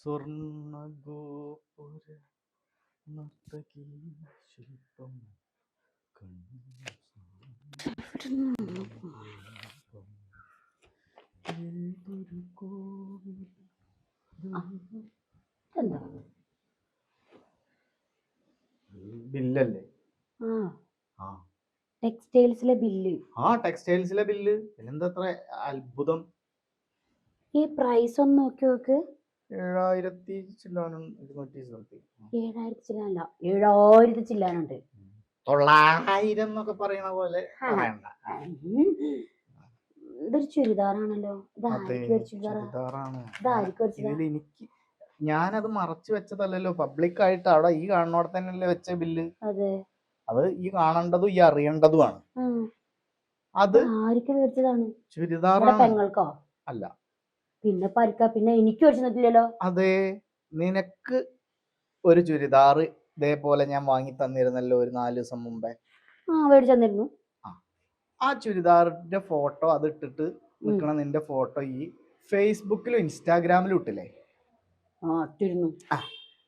സ്വർണഗോപുര നർത്തകി ശില്പം ഏതൊരു കോവിൽ ബില്ലല്ലേ ടെക്സ്റ്റൈൽസിലെ ബില്ല്. ആ ടെക്സ്റ്റൈൽസിലെ ബില്ല്. പിന്നെന്താ അത്ഭുതം? ഈ പ്രൈസ് ഒന്ന് നോക്കി നോക്ക്. ഏഴായിരത്തി ചില്ലാനും ഇരുന്നൂറ്റി സംതിങ് ഏഴായിരത്തി ചില്ലാനല്ല ഏഴായിരത്തി ചില്ലാനുണ്ട്. തൊള്ളായിരം എന്നൊക്കെ പറയണ പോലെ. പറയണ്ട. ഇതൊരു ചുരിദാറാണല്ലോ. ഇത് അതെ ആർക്കും ഒരു ചുരിദാറാ? ചുരിദാറാണ്. ഇത് ഒരു ചുരിദാർ ഇതിൽ എനിക്ക് ഞാനത് മറച്ചു വെച്ചതല്ലല്ലോ പബ്ലിക് ആയിട്ട് അവിടെ ഈ കാണുന്നോടെ തന്നെയല്ലേ വെച്ച ബില്ല്? അതെ. അത് ഈ കാണേണ്ടതും ഈ അറിയേണ്ടതുമാണ്. അത് ആർക്ക് മേടിച്ചതാണ് ചുരിദാറാണ്? പെങ്ങൾക്കോ? അല്ല. പിന്നെ പരിക്ക പിന്നെ എനിക്ക് വെച്ചിട്ടില്ലല്ലോ അതെ നിനക്ക് ഒരു ചുരിദാർ ഇതേപോലെ ഞാൻ വാങ്ങി തന്നിരുന്നല്ലോ ഒരു നാല് ദിവസം മുമ്പേ? ആ മേടിച്ചു തന്നിരുന്നു. ആ ചുരിദാറിന്റെ ഫോട്ടോ അത് ഇട്ടിട്ട് നിൽക്കണ നിന്റെ ഫോട്ടോ ഈ ഫേസ്ബുക്കിലും ഇൻസ്റ്റാഗ്രാമിലും ഇട്ടില്ലേ? ആ ഇട്ടിരുന്നു.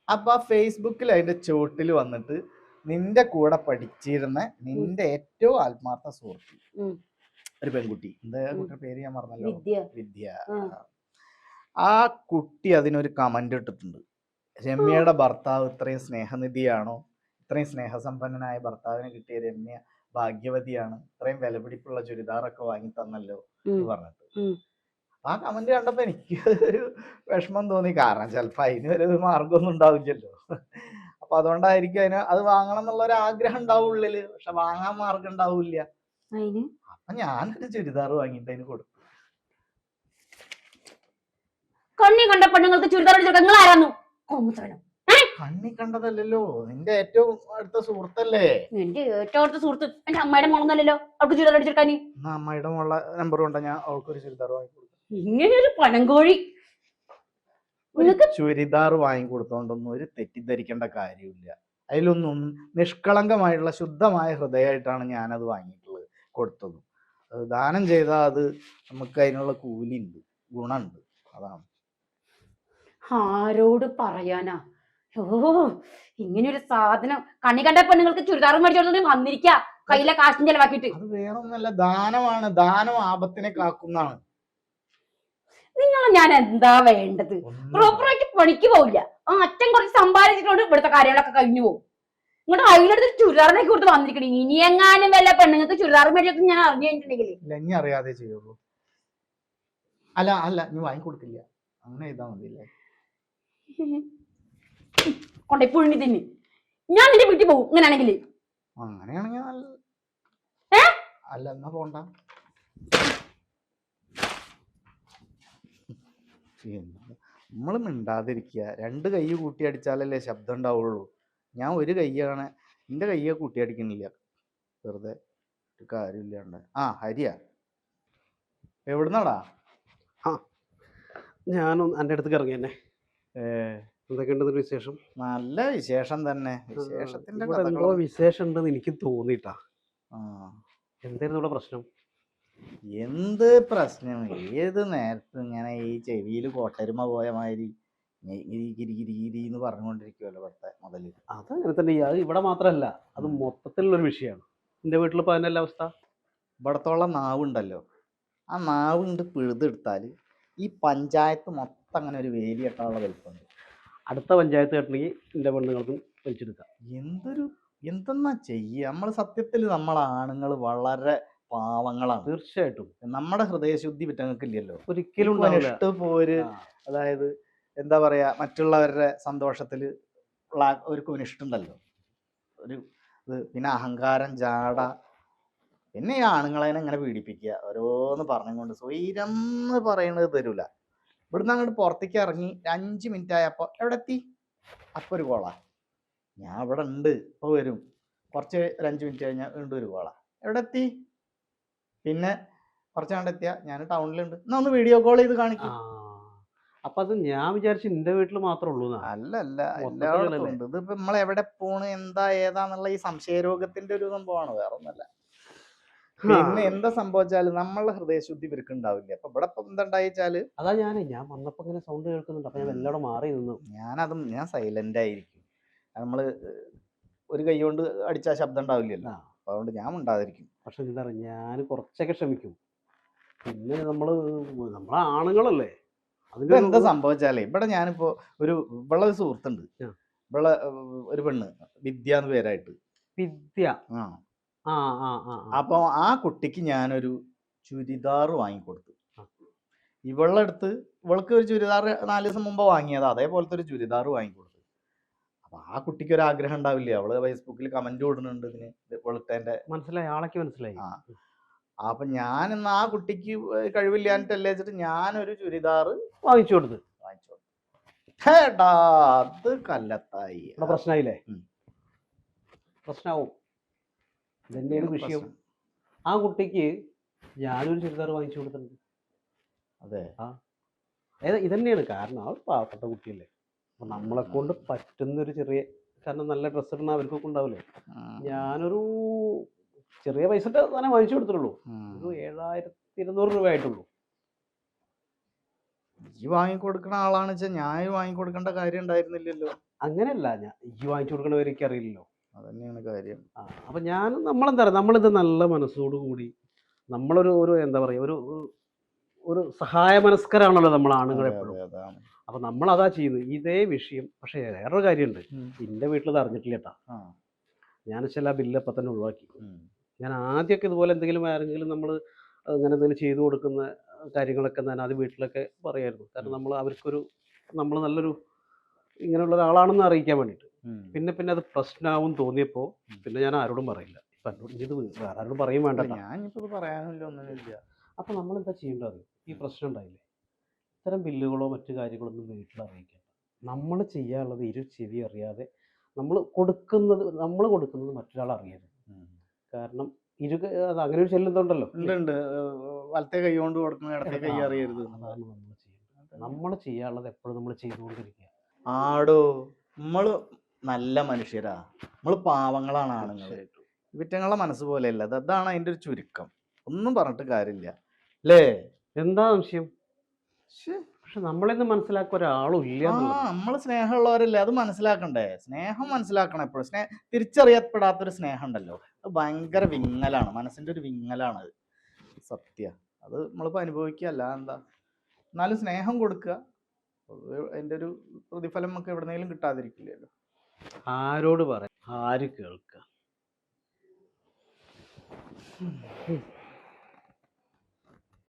അപ്പൊ ആ ഫേസ്ബുക്കിൽ അതിന്റെ ചോട്ടിൽ വന്നിട്ട് നിന്റെ കൂടെ പഠിച്ചിരുന്ന നിന്റെ ഏറ്റവും ആത്മാർത്ഥ സുഹൃത്ത്. ഒരു പെൺകുട്ടി. എന്താ. കുട്ടിയുടെ പേര് ഞാൻ പറഞ്ഞല്ലോ വിദ്യ. ആ. കുട്ടി അതിനൊരു കമന്റ് ഇട്ടിട്ടുണ്ട്. രമ്യയുടെ ഭർത്താവ് ഇത്രയും സ്നേഹനിധിയാണോ? ഇത്രയും സ്നേഹസമ്പന്നനായ ഭർത്താവിന് കിട്ടിയ രമ്യ ഭാഗ്യവതിയാണ്. ഇത്രയും വിലപിടിപ്പുള്ള ചുരിദാറൊക്കെ വാങ്ങി തന്നല്ലോ എന്ന് പറഞ്ഞിട്ട്. ആ കമന്റ് കണ്ടപ്പോ എനിക്ക് ഒരു വിഷമം തോന്നി. കാരണം ചിലപ്പോ അതിന് ഒരു മാർഗമൊന്നും ഉണ്ടാവില്ലല്ലോ. അപ്പൊ അതുകൊണ്ടായിരിക്കും അതിന് അത് വാങ്ങണം എന്നുള്ള ഒരു ആഗ്രഹം ഉണ്ടാവുള്ളിൽ പക്ഷെ വാങ്ങാൻ മാർഗം ഉണ്ടാവില്ല. അപ്പൊ ഞാനൊരു ചുരിദാർ വാങ്ങിയിട്ട് അതിന് കൊടുത്തു. കണ്ണി കണ്ട പെണ്ണുങ്ങൾക്ക് ചുരിദാർ അടിച്ചു നിങ്ങൾ ആരാന്നു കോമസവനം കണ്ണി കണ്ടതല്ലല്ലോ. നിന്റെ ഏറ്റവും അടുത്ത സുഹൃത്തല്ലേ? നിന്റെ ഏറ്റവും അടുത്ത സുഹൃത്ത്. എന്റെ അമ്മയുടെ മോളൊന്നല്ലല്ലോ അവൾക്ക് ചുരിദാർ അടിച്ചെടുക്കാൻ അമ്മയുടെ മോളെ നമ്പർ കൊണ്ടാ ഞാൻ അവൾക്കൊരു ചുരിദാർ വാങ്ങി കൊടുത്തു ഇങ്ങനെ ഒരു നിങ്ങക്ക് ചുരിദാർ വാങ്ങി കൊടുത്തോണ്ടൊന്നും ഒരു തെറ്റിദ്ധരിക്കേണ്ട കാര്യമില്ല അതിലൊന്നും നിഷ്കളങ്കമായിട്ടുള്ള ശുദ്ധമായ ഹൃദയമായിട്ടാണ് ഞാനത് വാങ്ങിയിട്ടുള്ളത് കൊടുത്തത്. ദാനം ചെയ്താൽ അത് നമുക്ക് അതിനുള്ള കൂലിയുണ്ട് ഗുണമുണ്ട് അതാണ്. ആരോട് പറയാനാ? ഓ ഇങ്ങനെ ഒരു സാധനം. കണ്ണി കണ്ട പെണ്ണുങ്ങൾക്ക് ചുരിദാർ മേടിച്ചോണ്ട് വന്നിരിക്ക. കയ്യിലെ കാശും ചെലവാക്കിട്ട് അത് വേറൊന്നല്ല ദാനമാണ്. ദാനം ആപത്തിനെ കാക്കുന്നതാണ്. നിങ്ങൾ ഞാൻ എന്താ വേണ്ടത്? പ്രോപ്പറായിട്ട് പണിക്ക് പോവില്ല. ആ അച്ഛൻ കുറച്ച് സമ്പാദിച്ചിട്ടുണ്ട്. ഇവിടുത്തെ കാര്യങ്ങളൊക്കെ കഴിഞ്ഞു പോകും. ഇങ്ങോട്ട് അതിലെടുത്ത് ചുരിദാറിനൊക്കെ കൊടുത്ത് വന്നിരിക്കണേ. ഇനി എങ്ങാനും വല്ല പെണ്ണുങ്ങൾക്ക് ചുരിദാർ മേടിച്ചൊക്കെ ഞാൻ അറിഞ്ഞിട്ടുണ്ടെങ്കിൽ അറിയാതെ ചെയ്യുള്ളൂ. അല്ല അല്ല നീ വാങ്ങിക്കൊടുക്കില്ല. അങ്ങനെ ചെയ്താൽ കൊണ്ടേ പുഴുങ്ങി തിന്നി. ഞാൻ നിന്റെ വീട്ടിൽ പോകും ഇങ്ങനെയാണെങ്കിൽ അങ്ങനെയാണെങ്കിൽ? അല്ല എന്നാ പോണ്ട. നമ്മൾ മിണ്ടാതിരിക്കുക. രണ്ട് കൈ കൂട്ടി അടിച്ചാലല്ലേ ശബ്ദം ഉണ്ടാവുള്ളൂ. ഞാൻ ഒരു കൈയാണ് എന്റെ കയ്യെ കൂട്ടി അടിക്കണില്ല. വെറുതെ ഒരു കാര്യമില്ലാണ്ട്. ആ ഹരിയ. എവിടുന്നാടാ? ഞാനും എന്റെ അടുത്തേക്ക് ഇറങ്ങി തന്നെ വിശേഷം? നല്ല വിശേഷം തന്നെ. വിശേഷത്തിന്റെ എന്തോ വിശേഷം ഉണ്ടെന്ന് എനിക്ക് തോന്നിട്ടാ എന്തായിരുന്നു ഇവിടെ പ്രശ്നം? എന്ത് പ്രശ്നം? ഏത് നേരത്ത് ഇങ്ങനെ ഈ ചെവിയിൽ കോട്ടരുമ പോയ മാതിരി ഗിരി ഗിരി ഗിരി ഗിരി എന്ന് പറഞ്ഞുകൊണ്ടിരിക്കുമല്ലോ ഇവിടുത്തെ മുതൽ. അതങ്ങനെ തന്നെ. അത് ഇവിടെ മാത്രമല്ല അത് മൊത്തത്തിലുള്ളൊരു വിഷയമാണ് എന്റെ വീട്ടിലിപ്പോൾ അതിനല്ല അവസ്ഥ? ഇവിടത്തോളം നാവുണ്ടല്ലോ. ആ നാവ് കൊണ്ട് പിഴുതെടുത്താൽ ഈ പഞ്ചായത്ത് മൊത്തം അങ്ങനെ ഒരു വേലി കെട്ടാനുള്ള വലിപ്പമുണ്ട്. അടുത്ത പഞ്ചായത്ത് കെട്ടണമെങ്കിൽ എന്റെ പെണ്ണുങ്ങൾക്കും വലിച്ചെടുക്കാം. എന്തൊരു എന്തെന്നാ ചെയ്യുക നമ്മൾ സത്യത്തിൽ നമ്മൾ ആണുങ്ങൾ വളരെ പാവങ്ങളാണ്. തീർച്ചയായിട്ടും. നമ്മുടെ ഹൃദയശുദ്ധി പറ്റങ്ങൾക്കില്ലല്ലോ. ഒരിക്കലും പോര് അതായത് എന്താ പറയാ മറ്റുള്ളവരുടെ സന്തോഷത്തിൽ ഉള്ള ഒരു കുനിഷ്ടുണ്ടല്ലോ. ഒരു ഇത് പിന്നെ അഹങ്കാരം ചാട പിന്നെ ഈ ആണുങ്ങളെ ഇങ്ങനെ പീഡിപ്പിക്കുക. ഓരോന്ന് പറഞ്ഞുകൊണ്ട് സ്വൈരം എന്ന് പറയുന്നത് തരൂല. ഇവിടുന്ന് അങ്ങോട്ട് പുറത്തേക്ക് ഇറങ്ങി അഞ്ച് മിനിറ്റ് ആയപ്പോൾ എവിടെ എത്തി അപ്പോൾ ഒരു കോളാ. ഞാൻ ഇവിടെ ഉണ്ട്. ഇപ്പോൾ വരും. കുറച്ച് ഒരു അഞ്ച് മിനിറ്റ് കഴിഞ്ഞാൽ വീണ്ടും ഒരു കോളാ. എവിടെ എത്തി പിന്നെ കുറച്ച് കണ്ടെത്തിയ ഞാൻ ടൗണിലുണ്ട്. എന്നാ ഒന്ന് വീഡിയോ കോൾ ചെയ്ത് കാണിക്കും. അപ്പൊ അത് ഞാൻ വിചാരിച്ചു എന്റെ വീട്ടിൽ മാത്രമേ ഉള്ളൂ അല്ല അല്ല? എല്ലായിടത്തും ഉണ്ട്. ഇതിപ്പോ നമ്മൾ എവിടെ പോണ് എന്താ ഏതാന്നുള്ള ഈ സംശയ രോഗത്തിന്റെ ഒരു സംഭവമാണ് വേറെ ഒന്നല്ല പിന്നെ എന്താ സംഭവിച്ചാൽ നമ്മളെ ഹൃദയശുദ്ധി ഇവർക്ക് ഉണ്ടാവില്ല. അപ്പൊ ഇവിടെ ഇപ്പൊ എന്താ അതാ ഞാനേ ഞാൻ വന്നപ്പോ ഇങ്ങനെ സൗണ്ട് കേൾക്കുന്നുണ്ട്. അപ്പൊ ഞാൻ എല്ലാവരും മാറി നിന്നു. ഞാനതും ഞാൻ സൈലന്റ് ആയിരിക്കും. നമ്മൾ ഒരു കൈ കൊണ്ട് അടിച്ചാൽ ശബ്ദം ഉണ്ടാവില്ലല്ലോ. അതുകൊണ്ട് ഞാൻ ഉണ്ടാതിരിക്കും പക്ഷെ എന്താ പറയുക ഞാൻ കുറച്ചൊക്കെ ക്ഷമിക്കും പിന്നെ നമ്മൾ നമ്മളെ ആണുങ്ങളല്ലേ? അതിന്റെ എന്താ സംഭവിച്ചാലേ ഇവിടെ ഞാനിപ്പോ ഒരു ഇവിടെ ഒരു സുഹൃത്തുണ്ട്. ഇവിടെ ഒരു പെണ്ണ്. വിദ്യ എന്ന് പേരായിട്ട്. വിദ്യ. ആ. ആ. അപ്പൊ ആ കുട്ടിക്ക് ഞാനൊരു ചുരിദാർ വാങ്ങിക്കൊടുത്തു. ആ. ഇവളുടെ അടുത്ത് ഇവൾക്ക് ഒരു ചുരിദാർ നാല് ദിവസം മുമ്പ് വാങ്ങിയത്. അതേപോലത്തെ ഒരു ചുരിദാർ വാങ്ങിക്കൊടുത്തു. അപ്പൊ ആ കുട്ടിക്ക് ഒരു ആഗ്രഹം ഉണ്ടാവില്ലേ? അവൾ ഫേസ്ബുക്കിൽ കമന്റ് ഇടുന്നുണ്ട് ഇതിന്. ഇവളത്തെ മനസ്സിലായി. ആളൊക്കെ മനസ്സിലായി. ആ. അപ്പൊ ഞാൻ ഇന്ന് ആ കുട്ടിക്ക് കഴിവില്ലാഞ്ഞിട്ടല്ലേ വെച്ചിട്ട് ഞാനൊരു ചുരിദാർ വാങ്ങിച്ചു കൊടുത്തു. വാങ്ങിച്ചു കൊടുത്തു. അത് കല്ലത്തായി പ്രശ്നമായില്ലേ. പ്രശ്നമാവും ഇതന്നെയാണ് വിഷയം? ആ കുട്ടിക്ക് ഞാനൊരു ചുരിദാർ വാങ്ങിച്ചു കൊടുത്തിട്ടുണ്ട്. അതെ. അതായത് ഇതന്നെയാണ് കാരണം ആ ഒരു പാവപ്പെട്ട കുട്ടിയല്ലേ. അപ്പൊ നമ്മളെ കൊണ്ട് പറ്റുന്ന ഒരു ചെറിയ കാരണം നല്ല ഡ്രസ്സ് ഇടുന്ന അവർക്കൊക്കെ ഉണ്ടാവില്ലേ. ഞാനൊരു ചെറിയ പൈസ തന്നെ വാങ്ങിച്ചു കൊടുത്തിട്ടുള്ളൂ. ഒരു ഏഴായിരത്തി ഇരുന്നൂറ് രൂപ ആയിട്ടുള്ളൂ ഈ വാങ്ങിക്കൊടുക്കുന്ന ആളാണെന്ന് വെച്ചാൽ ഞാൻ വാങ്ങിക്കൊടുക്കേണ്ട കാര്യം ഉണ്ടായിരുന്നില്ലല്ലോ. അങ്ങനെയല്ല ഞാൻ ഈ വാങ്ങിച്ചു അറിയില്ലല്ലോ അതന്നെയാണ് കാര്യം. അപ്പൊ ഞാൻ നമ്മളെന്താ പറയുക നമ്മളിത് നല്ല മനസ്സോടു കൂടി നമ്മളൊരു ഒരു എന്താ പറയുക ഒരു ഒരു- സഹായ മനസ്കരാണല്ലോ നമ്മൾ ആണുങ്ങൾ എപ്പോഴും. അപ്പൊ നമ്മൾ അതാ ചെയ്യുന്നത്. ഇതേ വിഷയം പക്ഷെ വേറൊരു കാര്യമുണ്ട്. എന്റെ വീട്ടിൽ ഇത് അറിഞ്ഞിട്ടില്ല കേട്ടാ. ഞാൻ ചില ബില്ല് അപ്പം തന്നെ ഒഴിവാക്കി ഞാൻ ആദ്യമൊക്കെ ഇതുപോലെ എന്തെങ്കിലും ആരെങ്കിലും നമ്മൾ അങ്ങനെ എന്തെങ്കിലും ചെയ്തു കൊടുക്കുന്ന കാര്യങ്ങളൊക്കെ ഞാൻ അത് വീട്ടിലൊക്കെ പറയായിരുന്നു. കാരണം നമ്മൾ അവർക്കൊരു നമ്മൾ നല്ലൊരു ഇങ്ങനെയുള്ള ഒരാളാണെന്ന് അറിയിക്കാൻ വേണ്ടിയിട്ട്. പിന്നെ പിന്നെ അത് പ്രശ്നമാവും തോന്നിയപ്പോൾ ഉം. പിന്നെ ഞാൻ ആരോടും പറയില്ല. ഇപ്പം എന്നോട് ഇനി ഇത് വേറെ ആരോടും പറയും വേണ്ട ഞാനിപ്പോ പറയാനില്ല ഒന്നുമില്ല അപ്പം നമ്മൾ എന്താ ചെയ്യേണ്ടത്? ഈ പ്രശ്നം ഉണ്ടായില്ലേ? ഇത്തരം ബില്ലുകളോ മറ്റു കാര്യങ്ങളോ ഒന്നും വീട്ടിൽ അറിയിക്കേണ്ട. നമ്മൾ ചെയ്യാനുള്ളത് ഇരു ചെവി അറിയാതെ നമ്മൾ കൊടുക്കുന്നത് നമ്മൾ കൊടുക്കുന്നത് മറ്റൊരാൾ അറിയരുത്. കാരണം ഇരു അത് അങ്ങനെ ഒരു ഉണ്ട് വലത്തെ കൈ കൊണ്ട് കൊടുക്കുന്ന ഇടത്തെ കൈ അറിയരുത്. അതാണ് നമ്മൾ ചെയ്യുന്നത് നമ്മൾ ചെയ്യാനുള്ളത് എപ്പോഴും നമ്മൾ ചെയ്തുകൊണ്ടിരിക്കുക. ആടോ നമ്മൾ നല്ല മനുഷ്യരാ. നമ്മൾ പാവങ്ങളാണ് ആണുങ്ങൾ കുറ്റങ്ങളെ മനസ്സ് പോലെയല്ല. അത് അതാണ് അതിന്റെ ഒരു ചുരുക്കം. ഒന്നും പറഞ്ഞിട്ട് കാര്യമില്ല. അല്ലേ? എന്താ സംശയം. പക്ഷെ നമ്മളിന്ന് മനസ്സിലാക്കുക ഒരാളും ഇല്ല നമ്മൾ സ്നേഹമുള്ളവരല്ലേ? അത് മനസ്സിലാക്കണ്ടേ? സ്നേഹം മനസ്സിലാക്കണം എപ്പോഴും. സ്നേഹ തിരിച്ചറിയപ്പെടാത്തൊരു സ്നേഹം ഉണ്ടല്ലോ അത് ഭയങ്കര വിങ്ങലാണ്. മനസ്സിന്റെ ഒരു വിങ്ങലാണ് അത്. സത്യ. അത് നമ്മളിപ്പോ അല്ല എന്താ എന്നാലും സ്നേഹം കൊടുക്കുക. അത് അതിന്റെ ഒരു പ്രതിഫലം നമുക്ക് എവിടെന്നെങ്കിലും കിട്ടാതിരിക്കില്ലല്ലോ. ആരോട് പറയാം ആര് കേൾക്കുക